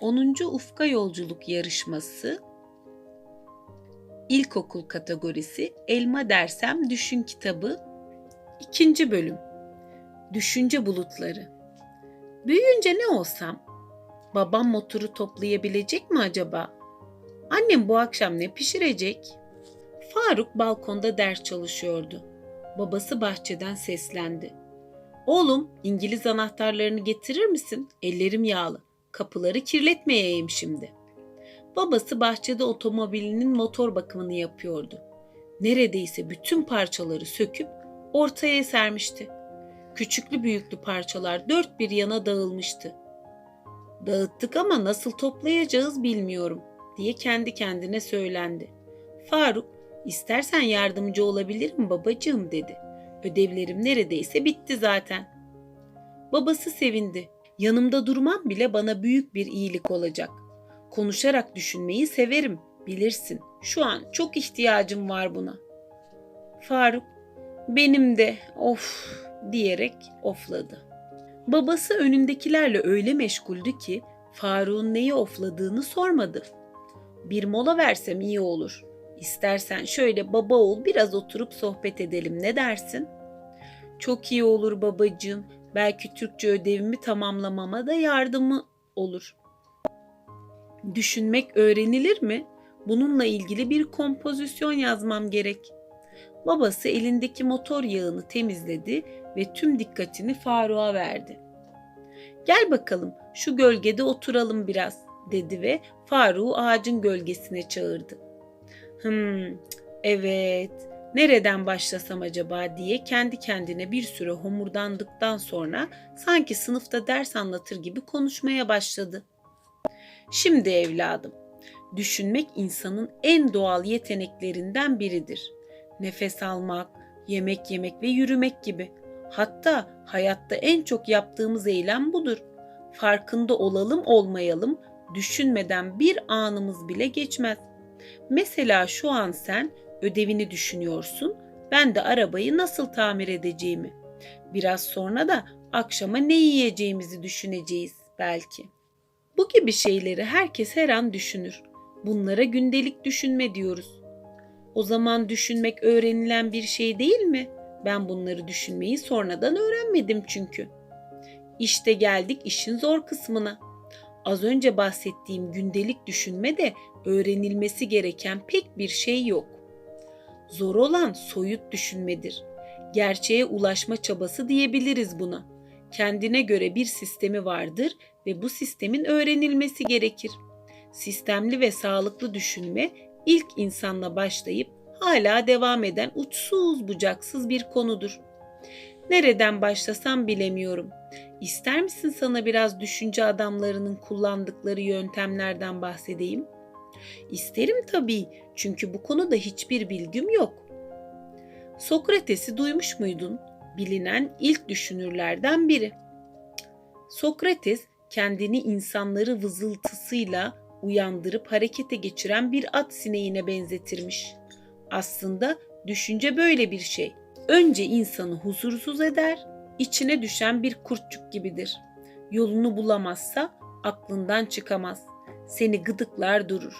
10. Ufka Yolculuk Yarışması İlkokul kategorisi Elma Dersem Düşün kitabı 2. bölüm Düşünce bulutları Büyüyünce ne olsam? Babam motoru toplayabilecek mi acaba? Annem bu akşam ne pişirecek? Faruk balkonda ders çalışıyordu. Babası bahçeden seslendi. Oğlum İngiliz anahtarlarını getirir misin? Ellerim yağlı. Kapıları kirletmeyeyim şimdi. Babası bahçede otomobilinin motor bakımını yapıyordu. Neredeyse bütün parçaları söküp ortaya sermişti. Küçüklü büyüklü parçalar dört bir yana dağılmıştı. Dağıttık ama nasıl toplayacağız bilmiyorum diye kendi kendine söylendi. Faruk, istersen yardımcı olabilirim babacığım dedi. Ödevlerim neredeyse bitti zaten. Babası sevindi. Yanımda durmam bile bana büyük bir iyilik olacak. Konuşarak düşünmeyi severim, bilirsin. Şu an çok ihtiyacım var buna. Faruk, benim de of diyerek ofladı. Babası önündekilerle öyle meşguldü ki Faruk'un neyi ofladığını sormadı. Bir mola versem iyi olur. İstersen şöyle baba ol biraz oturup sohbet edelim ne dersin? Çok iyi olur babacığım. Belki Türkçe ödevimi tamamlamama da yardımı olur. Düşünmek öğrenilir mi? Bununla ilgili bir kompozisyon yazmam gerek. Babası elindeki motor yağını temizledi ve tüm dikkatini Faruk'a verdi. Gel bakalım şu gölgede oturalım biraz dedi ve Faruk'u ağacın gölgesine çağırdı. Hmm, evet nereden başlasam acaba diye kendi kendine bir süre homurdandıktan sonra sanki sınıfta ders anlatır gibi konuşmaya başladı. Şimdi evladım, düşünmek insanın en doğal yeteneklerinden biridir. Nefes almak, yemek yemek ve yürümek gibi. Hatta hayatta en çok yaptığımız eylem budur. Farkında olalım olmayalım, düşünmeden bir anımız bile geçmez. Mesela şu an sen ödevini düşünüyorsun, ben de arabayı nasıl tamir edeceğimi. Biraz sonra da akşama ne yiyeceğimizi düşüneceğiz belki. Bu gibi şeyleri herkes her an düşünür. Bunlara gündelik düşünme diyoruz. O zaman düşünmek öğrenilen bir şey değil mi? Ben bunları düşünmeyi sonradan öğrenmedim çünkü. İşte geldik işin zor kısmına. Az önce bahsettiğim gündelik düşünme de öğrenilmesi gereken pek bir şey yok. Zor olan soyut düşünmedir. Gerçeğe ulaşma çabası diyebiliriz buna. Kendine göre bir sistemi vardır ve bu sistemin öğrenilmesi gerekir. Sistemli ve sağlıklı düşünme ilk insanla başlayıp hala devam eden uçsuz bucaksız bir konudur. Nereden başlasam bilemiyorum. İster misin sana biraz düşünce adamlarının kullandıkları yöntemlerden bahsedeyim? İsterim tabii çünkü bu konuda hiçbir bilgim yok. Sokrates'i duymuş muydun? Bilinen ilk düşünürlerden biri. Sokrates kendini insanları vızıltısıyla uyandırıp harekete geçiren bir at sineğine benzetirmiş. Aslında düşünce böyle bir şey. Önce insanı huzursuz eder, içine düşen bir kurtçuk gibidir. Yolunu bulamazsa aklından çıkamaz. Seni gıdıklar durur.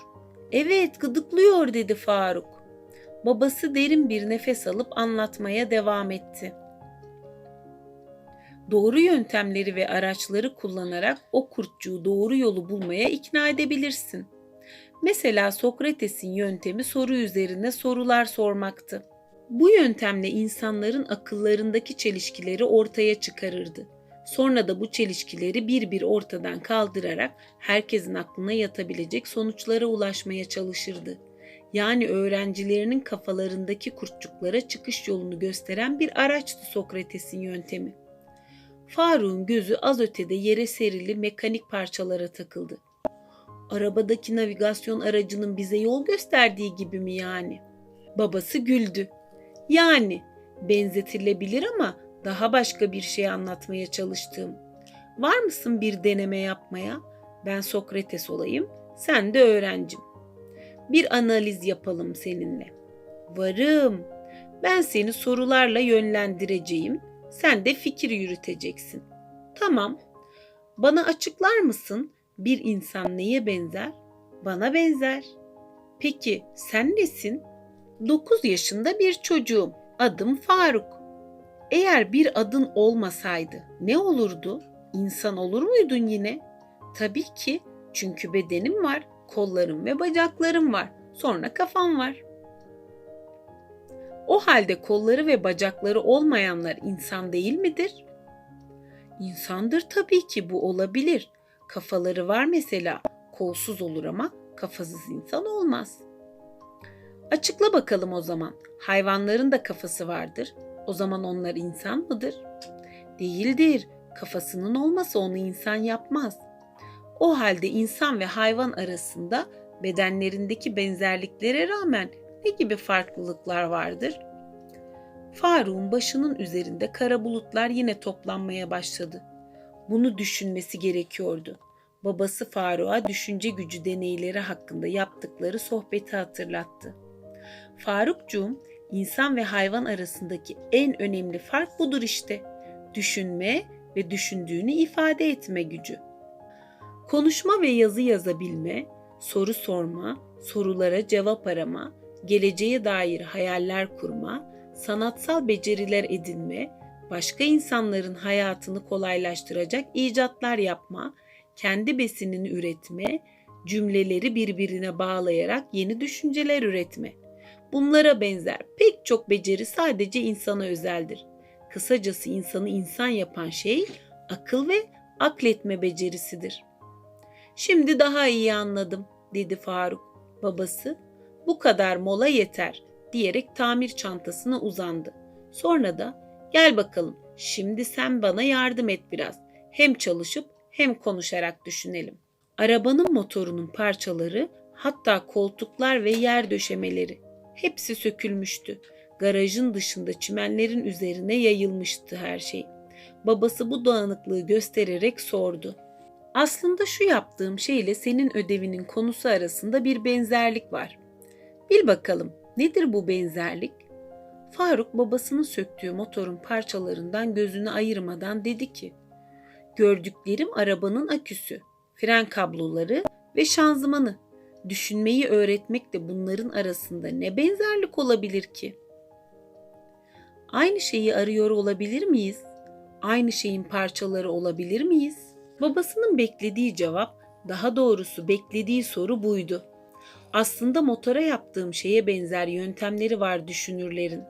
Evet gıdıklıyor dedi Faruk. Babası derin bir nefes alıp anlatmaya devam etti. Doğru yöntemleri ve araçları kullanarak o kurtçuğu doğru yolu bulmaya ikna edebilirsin. Mesela Sokrates'in yöntemi soru üzerine sorular sormaktı. Bu yöntemle insanların akıllarındaki çelişkileri ortaya çıkarırdı. Sonra da bu çelişkileri bir bir ortadan kaldırarak herkesin aklına yatabilecek sonuçlara ulaşmaya çalışırdı. Yani öğrencilerinin kafalarındaki kurtçuklara çıkış yolunu gösteren bir araçtı Sokrates'in yöntemi. Faruk'un gözü az ötede yere serili mekanik parçalara takıldı. Arabadaki navigasyon aracının bize yol gösterdiği gibi mi yani? Babası güldü. Yani benzetilebilir ama daha başka bir şey anlatmaya çalıştığım. Var mısın bir deneme yapmaya? Ben Sokrates olayım, sen de öğrencim. Bir analiz yapalım seninle. Varım. Ben seni sorularla yönlendireceğim. Sen de fikir yürüteceksin. Tamam. Bana açıklar mısın? Bir insan neye benzer? Bana benzer. Peki sen nesin? 9 yaşında bir çocuğum. Adım Faruk. Eğer bir adın olmasaydı ne olurdu? İnsan olur muydun yine? Tabii ki. Çünkü bedenim var, kollarım ve bacaklarım var. Sonra kafam var. O halde kolları ve bacakları olmayanlar insan değil midir? İnsandır tabii ki bu olabilir. Kafaları var mesela. Kolsuz olur ama kafasız insan olmaz. Açıkla bakalım o zaman. Hayvanların da kafası vardır. O zaman onlar insan mıdır? Değildir. Kafasının olması onu insan yapmaz. O halde insan ve hayvan arasında bedenlerindeki benzerliklere rağmen ne gibi farklılıklar vardır? Faruk'un başının üzerinde kara bulutlar yine toplanmaya başladı. Bunu düşünmesi gerekiyordu. Babası Faruk'a düşünce gücü deneyleri hakkında yaptıkları sohbeti hatırlattı. Farukcuğum, insan ve hayvan arasındaki en önemli fark budur işte. Düşünme ve düşündüğünü ifade etme gücü. Konuşma ve yazı yazabilme, soru sorma, sorulara cevap arama, geleceğe dair hayaller kurma, sanatsal beceriler edinme, başka insanların hayatını kolaylaştıracak icatlar yapma, kendi besinini üretme, cümleleri birbirine bağlayarak yeni düşünceler üretme. Bunlara benzer pek çok beceri sadece insana özeldir. Kısacası insanı insan yapan şey akıl ve akletme becerisidir. Şimdi daha iyi anladım dedi Faruk. Babası bu kadar mola yeter diyerek tamir çantasına uzandı. Sonra da gel bakalım şimdi sen bana yardım et biraz. Hem çalışıp hem konuşarak düşünelim. Arabanın motorunun parçaları hatta koltuklar ve yer döşemeleri hepsi sökülmüştü. Garajın dışında çimenlerin üzerine yayılmıştı her şey. Babası bu dağınıklığı göstererek sordu. Aslında şu yaptığım şeyle senin ödevinin konusu arasında bir benzerlik var. Bil bakalım nedir bu benzerlik? Faruk babasının söktüğü motorun parçalarından gözünü ayırmadan dedi ki: Gördüklerim arabanın aküsü, fren kabloları ve şanzımanı. Düşünmeyi öğretmekle bunların arasında ne benzerlik olabilir ki? Aynı şeyi arıyor olabilir miyiz? Aynı şeyin parçaları olabilir miyiz? Babasının beklediği cevap, daha doğrusu beklediği soru buydu. Aslında motora yaptığım şeye benzer yöntemleri var düşünürlerin.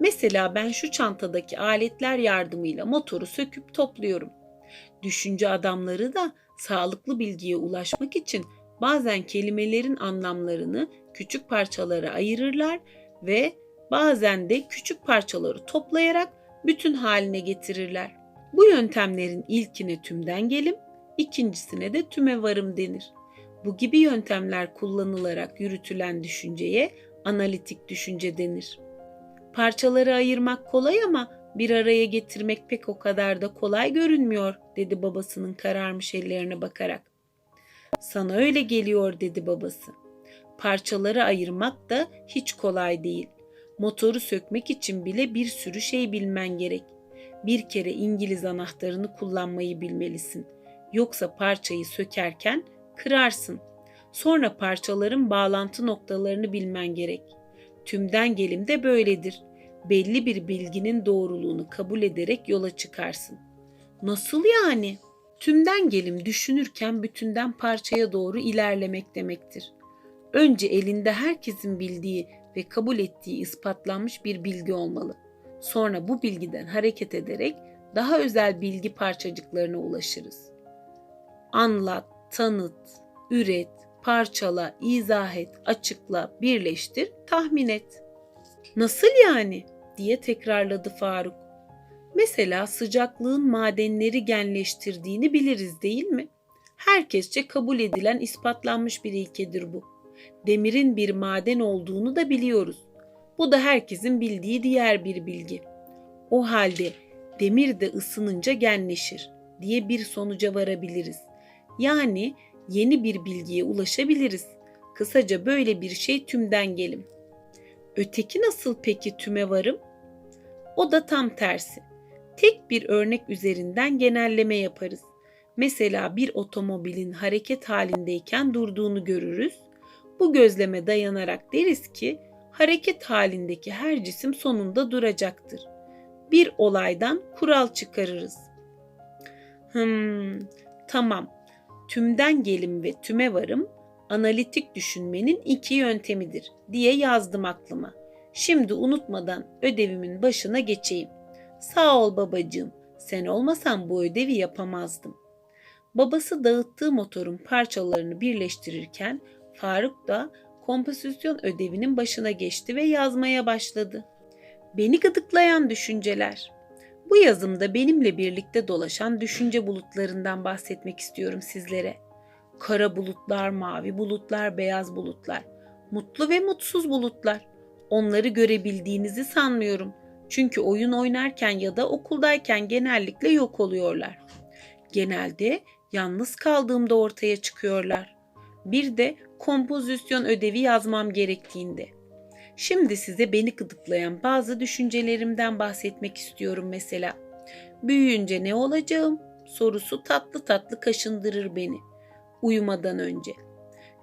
Mesela ben şu çantadaki aletler yardımıyla motoru söküp topluyorum. Düşünce adamları da sağlıklı bilgiye ulaşmak için bazen kelimelerin anlamlarını küçük parçalara ayırırlar ve bazen de küçük parçaları toplayarak bütün haline getirirler. Bu yöntemlerin ilkine tümden gelim, ikincisine de tüme varım denir. Bu gibi yöntemler kullanılarak yürütülen düşünceye analitik düşünce denir. Parçaları ayırmak kolay ama bir araya getirmek pek o kadar da kolay görünmüyor dedi babasının kararmış ellerine bakarak. Sana öyle geliyor dedi babası. Parçaları ayırmak da hiç kolay değil. Motoru sökmek için bile bir sürü şey bilmen gerek. Bir kere İngiliz anahtarını kullanmayı bilmelisin. Yoksa parçayı sökerken kırarsın. Sonra parçaların bağlantı noktalarını bilmen gerek. Tümden gelim de böyledir. Belli bir bilginin doğruluğunu kabul ederek yola çıkarsın. Nasıl yani? Tümden gelim düşünürken bütünden parçaya doğru ilerlemek demektir. Önce elinde herkesin bildiği ve kabul ettiği ispatlanmış bir bilgi olmalı. Sonra bu bilgiden hareket ederek daha özel bilgi parçacıklarına ulaşırız. Anlat, tanıt, üret, parçala, izah et, açıkla, birleştir, tahmin et. Nasıl yani? diye tekrarladı Faruk. Mesela sıcaklığın madenleri genleştirdiğini biliriz değil mi? Herkesçe kabul edilen ispatlanmış bir ilkedir bu. Demirin bir maden olduğunu da biliyoruz. Bu da herkesin bildiği diğer bir bilgi. O halde demir de ısınınca genleşir diye bir sonuca varabiliriz. Yani yeni bir bilgiye ulaşabiliriz. Kısaca böyle bir şey tümden gelim. Öteki nasıl peki tüme varım? O da tam tersi. Tek bir örnek üzerinden genelleme yaparız. Mesela bir otomobilin hareket halindeyken durduğunu görürüz. Bu gözleme dayanarak deriz ki hareket halindeki her cisim sonunda duracaktır. Bir olaydan kural çıkarırız. Hmm, tamam. Tümden gelim ve tüme varım analitik düşünmenin iki yöntemidir diye yazdım aklıma. Şimdi unutmadan ödevimin başına geçeyim. Sağ ol babacığım. Sen olmasan bu ödevi yapamazdım. Babası dağıttığı motorun parçalarını birleştirirken Faruk da kompozisyon ödevinin başına geçti ve yazmaya başladı. Beni gıdıklayan düşünceler. Bu yazımda benimle birlikte dolaşan düşünce bulutlarından bahsetmek istiyorum sizlere. Kara bulutlar, mavi bulutlar, beyaz bulutlar. Mutlu ve mutsuz bulutlar. Onları görebildiğinizi sanmıyorum. Çünkü oyun oynarken ya da okuldayken genellikle yok oluyorlar. Genelde yalnız kaldığımda ortaya çıkıyorlar. Bir de kompozisyon ödevi yazmam gerektiğinde. Şimdi size beni gıdıklayan bazı düşüncelerimden bahsetmek istiyorum mesela. Büyüyünce ne olacağım sorusu tatlı tatlı kaşındırır beni uyumadan önce.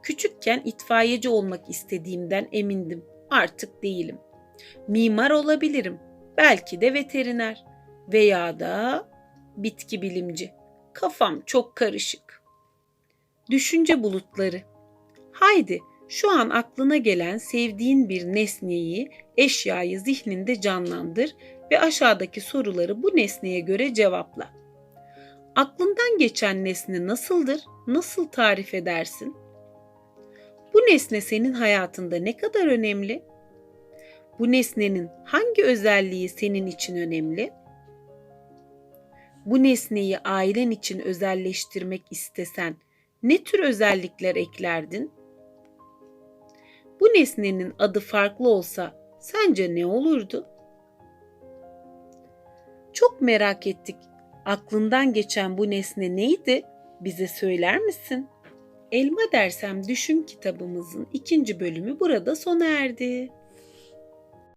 Küçükken itfaiyeci olmak istediğimden emindim. Artık değilim. Mimar olabilirim. Belki de veteriner veya da bitki bilimci. Kafam çok karışık. Düşünce bulutları. Haydi şu an aklına gelen sevdiğin bir nesneyi, eşyayı zihninde canlandır ve aşağıdaki soruları bu nesneye göre cevapla. Aklından geçen nesne nasıldır? Nasıl tarif edersin? Bu nesne senin hayatında ne kadar önemli? Bu nesnenin hangi özelliği senin için önemli? Bu nesneyi ailen için özelleştirmek istesen ne tür özellikler eklerdin? Bu nesnenin adı farklı olsa sence ne olurdu? Çok merak ettik. Aklından geçen bu nesne neydi? Bize söyler misin? Elma dersem düşün kitabımızın ikinci bölümü burada sona erdi.